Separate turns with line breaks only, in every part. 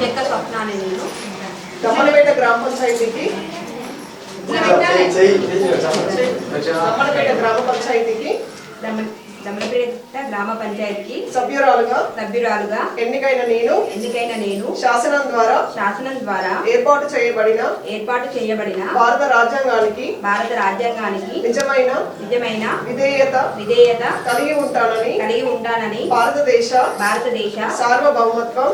చెక్క నేను
దమ్మలపేట గ్రామ పంచాయతీకి దమ్మలపేట గ్రామ పంచాయతీకి
దమ్మ- దమ్మలపేట గ్రామ పంచాయతీకి
సభ్యురాలుగా
సభ్యురాలుగా
ఎన్నికైన నేను
ఎన్నికైన నేను
శాసనం ద్వారా
శాసనం ద్వారా
ఏర్పాటు చేయబడిన
ఏర్పాటు చేయబడిన
భారత రాజ్యాంగానికి
భారత రాజ్యాంగానికి
నిజమైన
నిజమైన
విధేయత
విధేయత
కలిగి ఉంటానని
కలిగి ఉంటానని
భారతదేశ
భారతదేశ
సార్వభౌమత్వం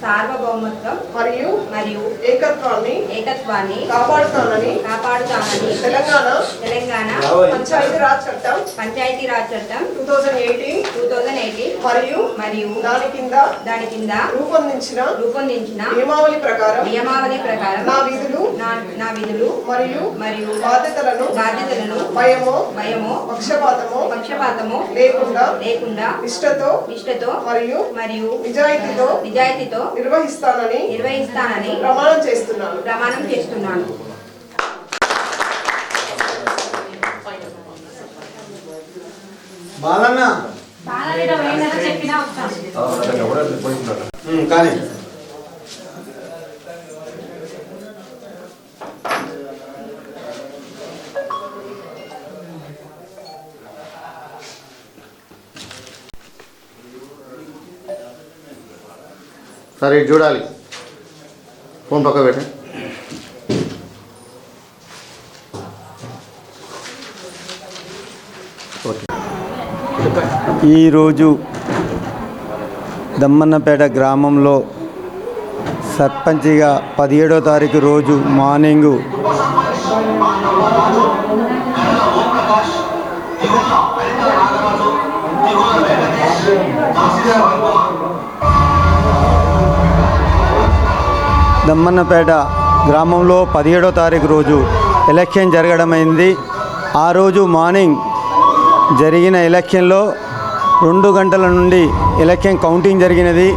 సార్వభౌమత్వం
మరియు
మరియు
ఏకత్వాన్ని
ఏకత్వాన్ని
కాపాడుతానని
కాపాడుతానని
తెలంగాణ
తెలంగాణ
పంచాయతీరాజ్ చట్టం
పంచాయతీరాజ్ చట్టం
two thousand eighteen
two thousand eighteen
మరియు
మరియు
దాని కింద
దాని కింద
రూపొందించిన
రూపొందించిన
నియమావళి ప్రకారం
నియమావళి ప్రకారం
నా విధులు
నా నా విధులు
మరియు
మరియు
బాధ్యతలను
బాధ్యతలను
భయమో
భయము
పక్షపాతమో
పక్షపాతము
లేకుండా
లేకుండా
నిష్ఠతో
నిష్ఠతో
మరియు
మరియు
నిజాయితీతో
నిజాయితీతో
నిర్వహిస్తానని
నిర్వహిస్తానని
ప్రమాణం చేస్తున్నాను.
ప్రమాణం చేస్తున్నాను.
బాలన్న. కానీ సరే చూడాలి. ఫోన్ పక్క పెట్ట
ఈరోజు దమ్మన్నపేట గ్రామంలో సర్పంచిగా పదిహేడో తారీఖు రోజు మార్నింగు దమ్మన్నపేట గ్రామంలో పదిహేడో తారీఖు రోజు ఎలక్షన్ జరగడమైంది. ఆ రోజు మార్నింగ్ జరిగిన ఎలక్షన్లో రెండు గంటల నుండి ఎలక్షన్ కౌంటింగ్ జరిగినది.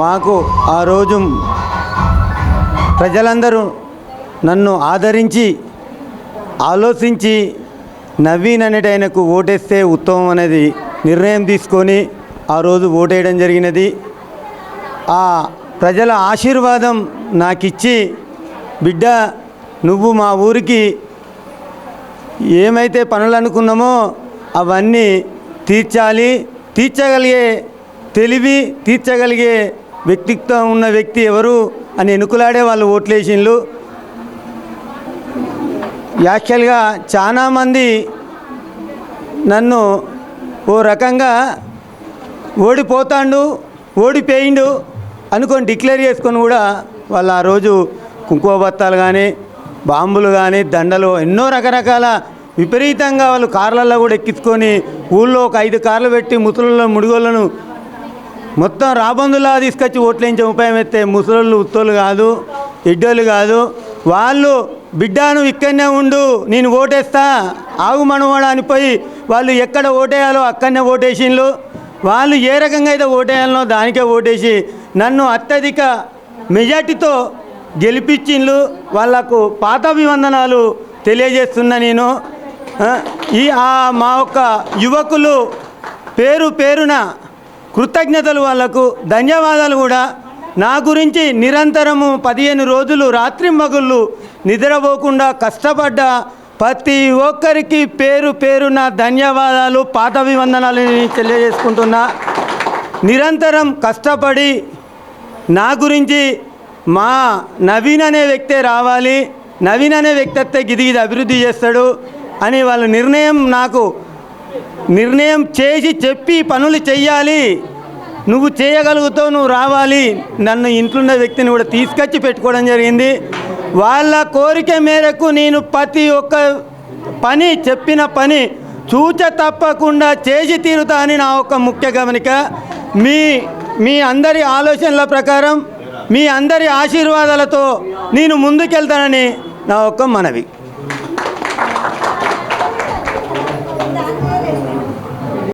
మాకు ఆ రోజు ప్రజలందరూ నన్ను ఆదరించి ఆలోచించి నవీన్ అనేటి ఆయనకు ఓటేస్తే ఉత్తమం అనేది నిర్ణయం తీసుకొని ఆ రోజు ఓటేయడం జరిగినది. ఆ ప్రజల ఆశీర్వాదం నాకిచ్చి బిడ్డ నువ్వు మా ఊరికి ఏమైతే పనులు అనుకున్నామో అవన్నీ తీర్చాలి. తీర్చగలిగే తెలివి తీర్చగలిగే వ్యక్తిత్వం ఉన్న వ్యక్తి ఎవరు? అని ఎనుకులాడే వాళ్ళు ఓట్లేసిన్లు యాక్చువల్గా చాలామంది నన్ను ఓ రకంగా ఓడిపోతాండు ఓడిపోయిండు. అనుకొని డిక్లేర్ చేసుకొని కూడా వాళ్ళు ఆ రోజు కుంకుమ బత్తాలు కానీ బాంబులు కానీ దండలు ఎన్నో రకరకాల విపరీతంగా వాళ్ళు కార్లలో కూడా ఎక్కించుకొని ఊళ్ళో ఒక ఐదు కార్లు పెట్టి ముసలుల్లో ముడిగోళ్ళను మొత్తం రాబందులా తీసుకొచ్చి ఓట్లేంచే ఉపాయం ఎత్తే ముసలోళ్ళు ఉత్తోళ్ళు కాదు ఎడ్డోళ్ళు కాదు. వాళ్ళు బిడ్డాను ఇక్కడనే ఉండు నేను ఓటేస్తా ఆగు మనవాడు అనిపోయి వాళ్ళు ఎక్కడ ఓటేయాలో అక్కడనే ఓటేసిండ్లు. వాళ్ళు ఏ రకంగా అయితే ఓటేయాలనో దానికే ఓటేసి నన్ను అత్యధిక మెజార్టీతో గెలిపించిండ్లు వాళ్ళకు పాతాభివందనాలు తెలియజేస్తున్నా నేను. ఈ ఆ మా యొక్క యువకులు పేరు పేరున కృతజ్ఞతలు వాళ్ళకు. ధన్యవాదాలు కూడా. నా గురించి నిరంతరము పదిహేను రోజులు రాత్రి మగుళ్ళు నిద్రపోకుండా కష్టపడ్డ ప్రతి ఒక్కరికి పేరు పేరున ధన్యవాదాలు పాత అభివందనాలు తెలియజేసుకుంటున్నా. నిరంతరం కష్టపడి నా గురించి మా నవీన్ అనే వ్యక్తే రావాలి నవీన్ అనే వ్యక్తి వస్తే గిదిగిది అభివృద్ధి చేస్తాడు అని వాళ్ళ నిర్ణయం నాకు నిర్ణయం చేసి చెప్పి పనులు చెయ్యాలి. నువ్వు చేయగలుగుతావు నువ్వు రావాలి. నన్ను ఇంట్లోన్న వ్యక్తిని కూడా తీసుకొచ్చి పెట్టుకోవడం జరిగింది. వాళ్ళ కోరిక మేరకు నేను ప్రతి ఒక్క పని చెప్పిన పని చూచ తప్పకుండా చేసి తీరుతా అని నా ఒక ముఖ్య గమనిక. మీ మీ అందరి ఆలోచనల ప్రకారం మీ అందరి ఆశీర్వాదాలతో నేను ముందుకెళ్తానని నా ఒక్క మనవి.